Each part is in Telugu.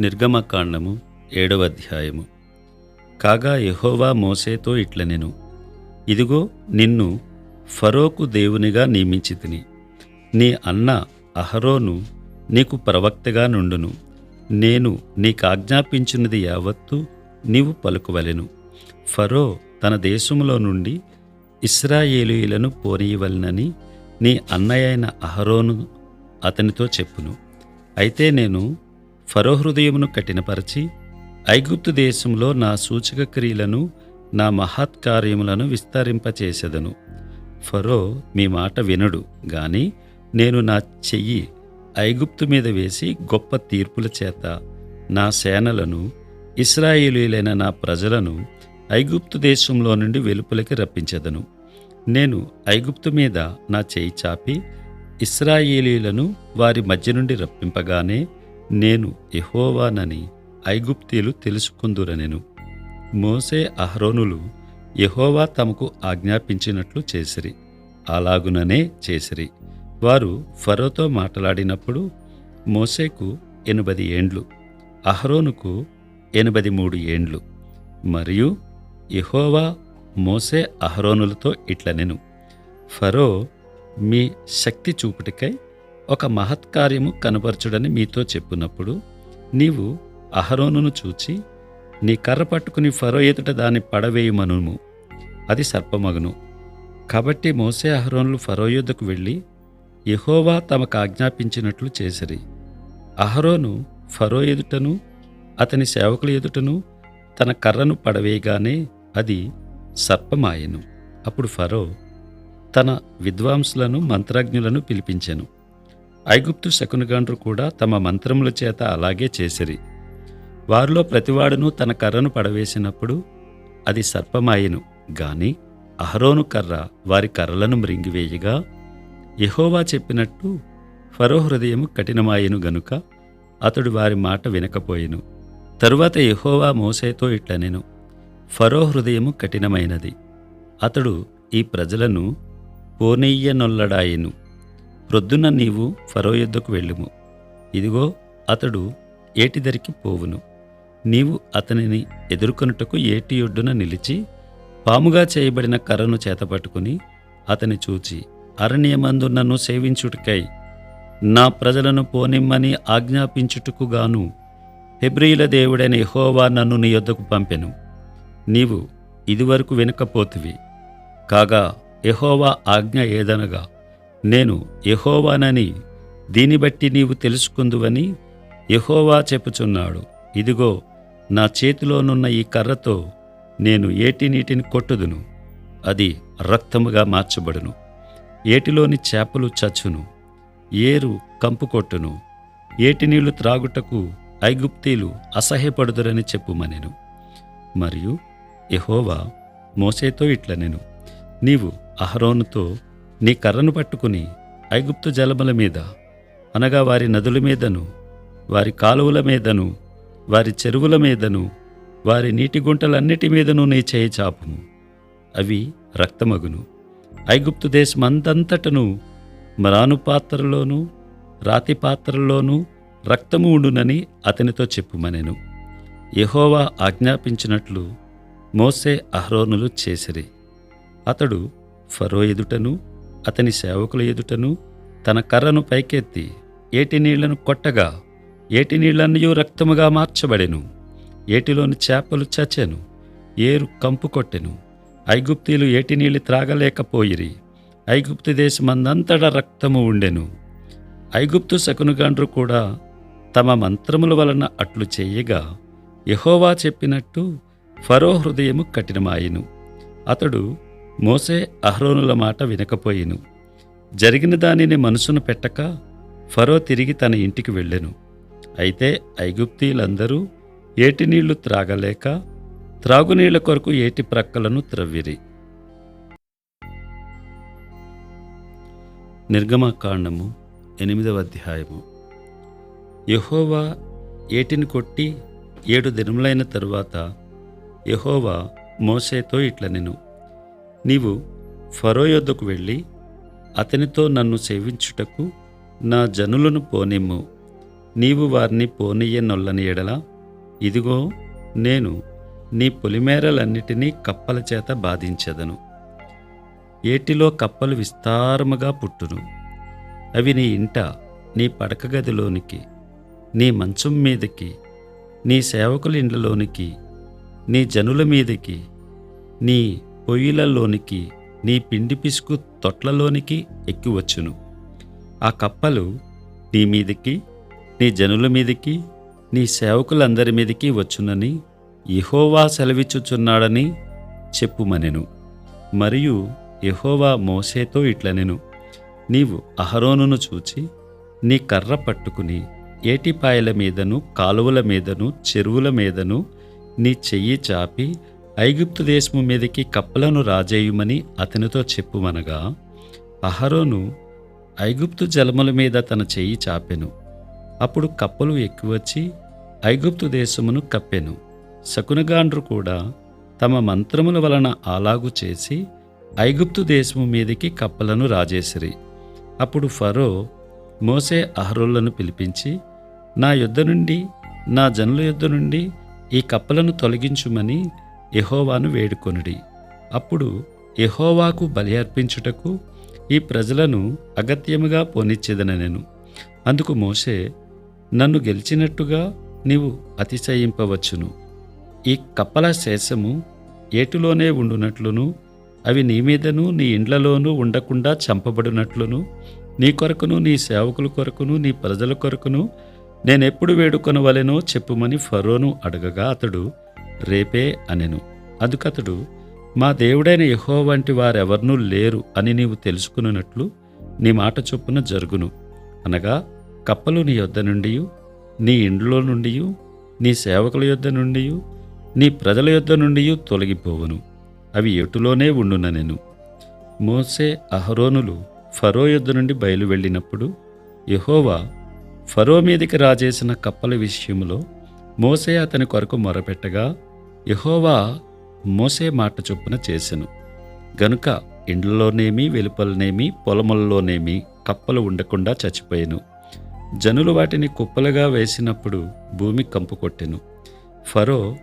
నిర్గమకాండము ఏడవ అధ్యాయము. కాగా యహోవా మోసేతో ఇట్ల నేను ఇదిగో నిన్ను ఫరోకు దేవునిగా నియమించి తిని నీ అన్న అహరోను నీకు ప్రవక్తగా నుండును. నేను నీకాజ్ఞాపించినది యావత్తు నీవు పలుకువలెను. ఫరో తన దేశంలో నుండి ఇస్రాయేలీయులను పోనీయవలనని నీ అన్నయ్యైన అహరోను అతనితో చెప్పును. అయితే నేను ఫరో హృదయమును కఠినపరచి ఐగుప్తు దేశంలో నా సూచక క్రియలను నా మహత్కార్యములను విస్తరింపచేసెదను. ఫరో మీ మాట వినడు గాని నేను నా చెయ్యి ఐగుప్తు మీద వేసి గొప్ప తీర్పుల చేత నా సేనలను ఇస్రాయేలీలైన నా ప్రజలను ఐగుప్తు దేశంలో నుండి వెలుపలికి రప్పించెదను. నేను ఐగుప్తు మీద నా చేయి చాపి ఇస్రాయేలీలను వారి మధ్య నుండి రప్పింపగానే నేను యహోవానని ఐగుప్తీలు తెలుసుకుందురనెను. మోసే అహరోనులు యహోవా తమకు ఆజ్ఞాపించినట్లు చేసిరి. అలాగుననే చేసిరి. వారు ఫరోతో మాట్లాడినప్పుడు మోసేకు ఎనభై ఏండ్లు అహరోనుకు ఎనభై మూడు ఏండ్లు. మరియు ఇహోవా మోసే అహరోనులతో ఇట్లనెను. ఫరో మీ శక్తి చూపుటికై ఒక మహత్కార్యము కనపరచుడని మీతో చెప్పునప్పుడు నీవు అహరోనును చూచి నీ కర్ర పట్టుకుని ఫరో ఎదుట దాన్ని పడవేయుమనుము. అది సర్పమగును. కాబట్టి మోసే అహరోనులు ఫరో యుద్ధకు వెళ్ళి యహోవా తమకు ఆజ్ఞాపించినట్లు చేసిరి. అహరోను ఫరో ఎదుటను అతని సేవకుల ఎదుటను తన కర్రను పడవేయగానే అది సర్పమాయెను. అప్పుడు ఫరో తన విద్వాంసులను మంత్రజ్ఞులను పిలిపించెను. ఐగుప్తు శకునగాండ్రు కూడా తమ మంత్రముల చేత అలాగే చేసిరి. వారిలో ప్రతివాడును తన కర్రను పడవేసినప్పుడు అది సర్పమాయెను. గాని అహరోను కర్ర వారి కర్రలను మృంగివేయగా యహోవా చెప్పినట్టు ఫరో హృదయము కఠినమాయెను గనుక అతడు వారి మాట వినకపోయెను. తరువాత యహోవా మోసేతో ఇట్లనెను ఫరో హృదయము కఠినమైనది. అతడు ఈ ప్రజలను పోనెయ్యనొల్లడాయెను ప్రొద్దున నీవు ఫరో యొద్దకు వెళ్ళుము. ఇదిగో అతడు ఏటిదరికి పోవును. నీవు అతనిని ఎదుర్కొనుటకు ఏటి ఒడ్డున నిలిచి పాముగా చేయబడిన కర్రను చేతపట్టుకుని అతని చూచి అరణ్యమందు నన్ను సేవించుటకై నా ప్రజలను పోనిమ్మని ఆజ్ఞాపించుటకు గాను దేవుడైన ఎహోవా నన్ను నీ యొద్దకు పంపెను. నీవు ఇదివరకు వినకపోతివి. కాగా ఎహోవా ఆజ్ఞ ఏదనగా నేను యహోవానని దీన్ని బట్టి నీవు తెలుసుకుందువని యహోవా చెప్పుచున్నాడు. ఇదిగో నా చేతిలోనున్న ఈ కర్రతో నేను ఏటి నీటిని కొట్టుదును? అది రక్తముగా మార్చబడును. ఏటిలోని చేపలు చచ్చును. ఏరు కంపు కొట్టును. ఏటి నీళ్ళు త్రాగుటకు ఐగుప్తీలు అసహ్యపడుదురని చెప్పుమనెను. మరియు యెహోవా మోసేతో ఇట్లనెను. నీవు అహరోనుతో నీ కర్రను పట్టుకుని ఐగుప్తు జలముల మీద అనగా వారి నదుల మీదను వారి కాలువల మీదను వారి చెరువుల మీదను వారి నీటి గుంటలన్నిటి మీదను నీ చేయి చాపుము. అవి రక్తమగును. ఐగుప్తు దేశమంతంతటను మ్రాను పాత్రలోనూ రాతి పాత్రలోనూ రక్తము ఉండునని అతనితో చెప్పుమనెను. యహోవా ఆజ్ఞాపించినట్లు మోసే అహరోనులు చేసిరి. అతడు ఫరో ఎదుటను అతని సేవకుల ఎదుటను తన కర్రను పైకెత్తి ఏటి నీళ్ళను కొట్టగా ఏటి నీళ్ళన్నయూ రక్తముగా మార్చబడెను. ఏటిలోని చేపలు చచ్చెను ఏరు కంపు కొట్టెను. ఐగుప్తీలు ఏటి నీళ్ళు త్రాగలేకపోయిరి. ఐగుప్తు దేశమందంతటా రక్తము ఉండెను. ఐగుప్తు శకునుగాండ్రు కూడా తమ మంత్రముల వలన అట్లు చేయగా యహోవా చెప్పినట్టు ఫరో హృదయము కఠినమాయెను. అతడు మోసే అహ్రోనుల మాట వినకపోయిను. జరిగిన దానిని మనసును పెట్టక ఫరో తిరిగి తన ఇంటికి వెళ్ళెను. అయితే ఐగుప్తీలందరూ ఏటి నీళ్ళు త్రాగలేక త్రాగునీళ్ళ కొరకు ఏటి ప్రక్కలను త్రవ్విరి. నిర్గమకాండము ఎనిమిదవ అధ్యాయము. యహోవా ఏటిని కొట్టి ఏడు దినములైన తరువాత యహోవా మోసేతో ఇట్లనెను. నీవు ఫరో యొద్దకు వెళ్ళి అతనితో నన్ను సేవించుటకు నా జనులను పోనిమ్ము. నీవు వారిని పోనీయనొల్లని ఎడల ఇదిగో నేను నీ పొలిమేరలన్నిటినీ కప్పల చేత బాధించెదను. ఏటిలో కప్పలు విస్తారముగా పుట్టును. అవి నీ ఇంట నీ పడక గదిలోనికి నీ మంచం మీదకి నీ సేవకుల ఇండ్లలోనికి నీ జనుల మీదకి నీ పొయ్యిలలోనికి నీ పిండి పిసుకు తొట్లలోనికి ఎక్కివచ్చును. ఆ కప్పలు నీ మీదికి నీ జనుల మీదికి నీ సేవకులందరి మీదికి వచ్చునని యెహోవా సెలవిచ్చుచున్నాడని చెప్పుమనెను. మరియు ఇహోవా మోసేతో ఇట్లనెను. నీవు అహరోనును చూచి నీ కర్ర పట్టుకుని ఏటిపాయల మీదను కాలువల మీదను చెరువుల మీదను నీ చెయ్యి చాపి ఐగుప్తు దేశము మీదకి కప్పలను రాజేయుమని అతనితో చెప్పుమనగా అహరోను ఐగుప్తు జలముల మీద తన చెయ్యి చాపెను. అప్పుడు కప్పలు ఎక్కువచ్చి ఐగుప్తు దేశమును కప్పెను. శకునగాండ్రు కూడా తమ మంత్రముల వలన అలాగు చేసి ఐగుప్తు దేశము మీదకి కప్పలను రాజేసిరి. అప్పుడు ఫరో మోసే అహరోళ్ళను పిలిపించి నా యుద్ధ నుండి నా జనుల యుద్ధ నుండి ఈ కప్పలను తొలగించుమని యహోవాను వేడుకొనుడి. అప్పుడు యహోవాకు బలి అర్పించుటకు ఈ ప్రజలను అగత్యముగా పోనిచ్చేదనెను అందుకు మోషే నన్ను గెలిచినట్టుగా నీవు అతిశయింపవచ్చును. ఈ కప్పల శేషము ఏటిలోనే ఉండునట్లును అవి నీ మీదను నీ ఇండ్లలోనూ ఉండకుండా చంపబడినట్లును నీ కొరకును నీ సేవకుల కొరకును నీ ప్రజల కొరకును నేనెప్పుడు వేడుకొనవలెనో చెప్పుమని ఫరోను అడగగా అతడు రేపే అనెను. అదుకతడు మా దేవుడైన యహో వంటి వారెవరినూ లేరు అని నీవు తెలుసుకున్నట్లు నీ మాట చొప్పున జరుగును. అనగా కప్పలు నీ యొద్ద నుండి నీ ఇండ్లో నుండి నీ సేవకుల యొద్ద నుండి నీ ప్రజల యొద్ద నుండి తొలగిపోవును. అవి ఎటులోనే ఉండున నేను మోసే అహరోనులు ఫరో యొద్ద నుండి బయలు వెళ్ళినప్పుడు యెహోవా ఫరో మీదికి రాజేసిన కప్పల విషయంలో మోసే అతని కొరకు మొరపెట్టగా యహోవా మోసే మాట చొప్పున చేసెను. గనుక ఇండ్లలోనేమి వెలుపలనేమి పొలములలోనేమి కప్పలు ఉండకుండా చచ్చిపోయాను. జనులు వాటిని కుప్పలుగా వేసినప్పుడు భూమి కంపు కొట్టెను. ఫరో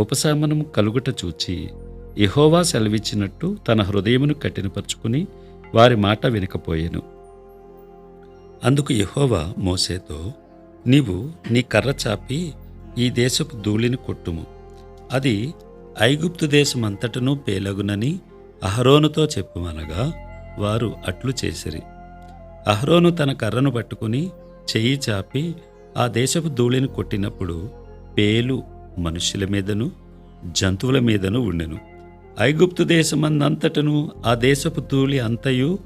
ఉపశమనం కలుగుట చూచి ఇహోవా సెలవిచ్చినట్టు తన హృదయమును కఠినపరుచుకుని వారి మాట వినకపోయెను. అందుకు ఇహోవా మోసేతో నీవు నీ కర్ర చాపి ఈ దేశపు ధూళిని కొట్టుము. అది ఐగుప్తు దేశమంతటను పేలగునని అహరోనుతో చెప్పుమనగా వారు అట్లు చేసిరి. అహరోను తన కర్రను పట్టుకుని చెయ్యి చాపి ఆ దేశపు ధూళిని కొట్టినప్పుడు పేలు మనుషుల మీదను జంతువుల మీదను ఉండెను. ఐగుప్తు దేశమందంతటను ఆ దేశపు ధూళి అంతయు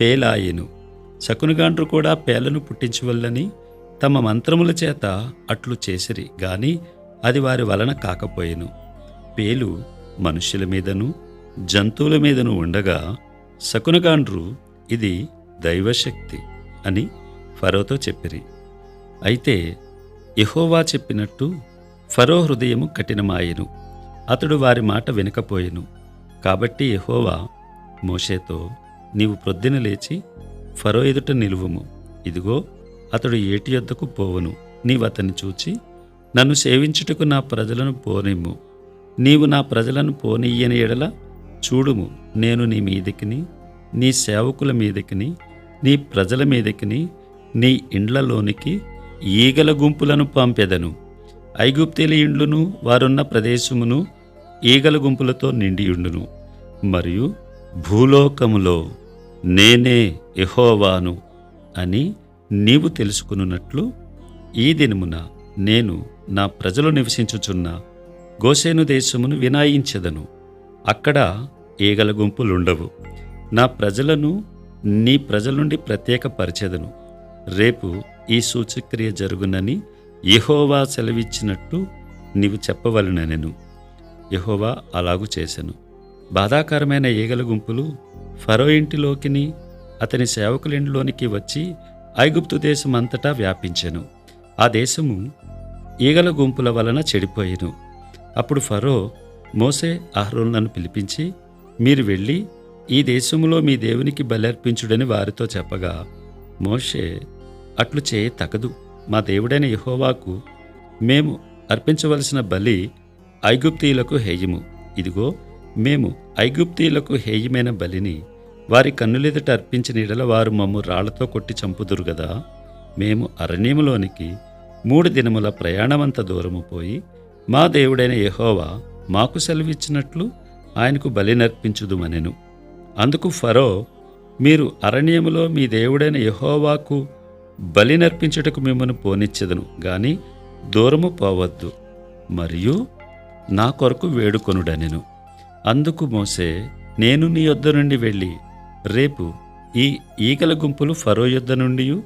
పేలాయెను. శకునగాండ్రు కూడా పేలను పుట్టించవల్లని తమ మంత్రముల చేత అట్లు చేసిరి. గాని అది వారి వలన కాకపోయెను. పేలు మనుష్యుల మీదను జంతువుల మీదను ఉండగా శకునగాండ్రు ఇది దైవశక్తి అని ఫరోతో చెప్పిరి. అయితే యెహోవా చెప్పినట్టు ఫరో హృదయము కఠినమాయెను. అతడు వారి మాట వినకపోయెను. కాబట్టి ఎహోవా మోషేతో నీవు ప్రొద్దున లేచి ఫరో ఎదుట నిలువుము. ఇదిగో అతడు ఏటి యొద్దకు పోవును. నీవు అతన్ని చూచి నన్ను సేవించుటకు నా ప్రజలను పోనిమ్ము. నీవు నా ప్రజలను పోనీయని ఎడల చూడుము. నేను నీ మీదకిని నీ సేవకుల మీదకిని నీ ప్రజల మీదకిని నీ ఇండ్లలోనికి ఈగల గుంపులను పంపెదను. ఐగుప్తీల ఇండ్లును వారున్న ప్రదేశమును ఈగల గుంపులతో నిండియుండును. మరియు భూలోకములో నేనే ఎహోవాను అని నీవు తెలుసుకున్నట్లు ఈ దినమున నేను నా ప్రజలు నివసించుచున్న గోసేను దేశమును వినాయించెదను. అక్కడ ఈగల గుంపులుండవు. నా ప్రజలను నీ ప్రజల నుండి ప్రత్యేకపరచెదను. రేపు ఈ సూచక్రియ జరుగునని యహోవా సెలవిచ్చినట్టు నీవు చెప్పవలనెను. యహోవా అలాగు చేశాను బాధాకరమైన ఈగల గుంపులు ఫరో ఇంటిలోకిని అతని సేవకులింటిలోనికి వచ్చి ఐగుప్తు దేశం అంతటా వ్యాపించెను. ఆ దేశము ఈగల గుంపుల వలన చెడిపోయేను. అప్పుడు ఫరో మోసే అహ్రోన్లను పిలిపించి మీరు వెళ్ళి ఈ దేశంలో మీ దేవునికి బలర్పించుడని వారితో చెప్పగా మోషే అట్లు చేయ తగదు మా దేవుడైన యహోవాకు మేము అర్పించవలసిన బలి ఐగుప్తీయులకు హేయము. ఇదిగో మేము ఐగుప్తీయులకు హేయమైన బలిని వారి కన్నులెదుట అర్పించిన ఇడల వారు మమ్ము రాళ్ళతో కొట్టి చంపుదురు గదా. మేము అరణ్యములోనికి మూడు దినముల ప్రయాణమంత దూరము పోయి మా దేవుడైన యహోవా మాకు సెలవిచ్చినట్లు ఆయనకు బలినర్పించుదుమనెను. అందుకు ఫరో మీరు అరణ్యములో మీ దేవుడైన యహోవాకు బలి నర్పించుటకు మిమ్మల్ని పోనిచ్చెదను గాని దూరము పోవద్దు. మరియు నా కొరకు వేడుకొనుడనెను. అందుకు మోసే నేను నీ యొద్ద నుండి వెళ్ళి రేపు ఈ ఈగల గుంపులు ఫరో యొద్ద నుండి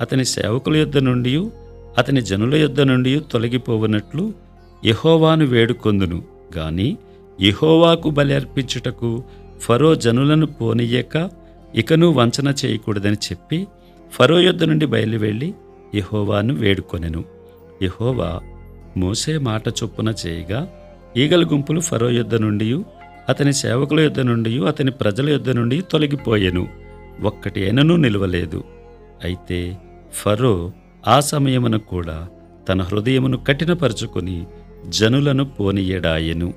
అతని సేవకుల యొద్ద నుండి అతని జనుల యొద్ద నుండి తొలగిపోవునట్లు యహోవాను వేడుకొందును. గాని యహోవాకు బలి అర్పించుటకు ఫరో జనులను పోనీయక ఇకను వంచన చేయకూడదని చెప్పి ఫరో యొద్ద నుండి బయలువెళ్ళి యహోవాను వేడుకొనెను. యహోవా మోసే మాట చొప్పున చేయగా ఈగల గుంపులు ఫరో యొద్ద నుండి అతని సేవకుల యొద్ద నుండి అతని ప్రజల యొద్ద నుండి తొలగిపోయెను. ఒక్కటి అయినను నిలవలేదు. అయితే ఫరో ఆ సమయమున కూడా తన హృదయమును కఠినపరుచుకొని జనులను పోనీయడాయెను.